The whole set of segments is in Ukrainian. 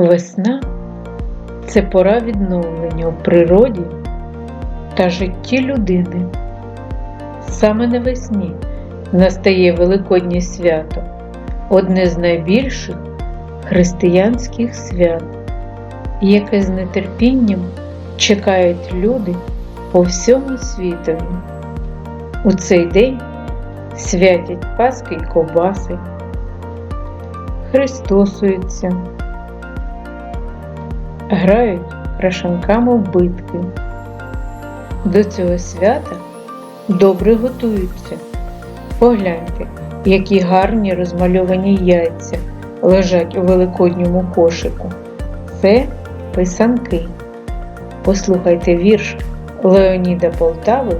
Весна це пора відновлення у природі та житті людини. Саме навесні настає Великоднє свято, одне з найбільших християнських свят, яке з нетерпінням чекають люди по всьому світові. У цей день святять Паски й ковбаси, христосуються, грають крашанками в битки. До цього свята добре готуються. Погляньте, які гарні розмальовані яйця лежать у великодньому кошику. Це писанки. Послухайте вірш Леоніда Полтави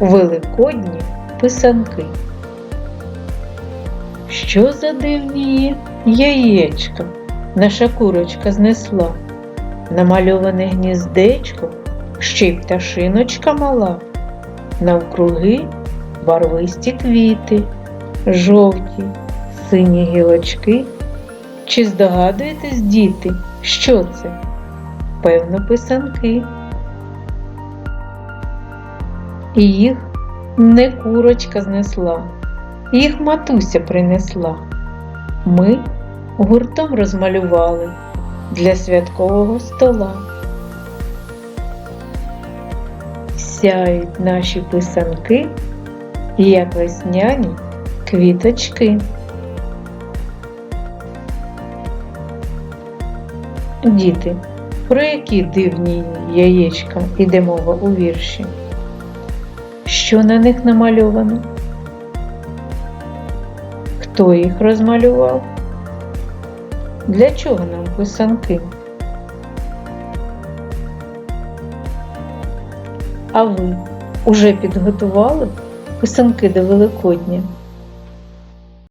Великодні писанки. Що за дивні яєчка наша курочка знесла? Намальоване гніздечко, ще й пташиночка мала, навкруги барвисті квіти, жовті, сині гілочки. Чи здогадуєтесь, діти, що це? Певно, писанки. І їх не курочка знесла, їх матуся принесла. Ми гуртом розмалювали для святкового стола. Сяють наші писанки, як весняні квіточки. Діти, про які дивні яєчка іде мова у вірші? Що на них намальовано? Хто їх розмалював? Для чого нам писанки? А ви уже підготували писанки до Великодня?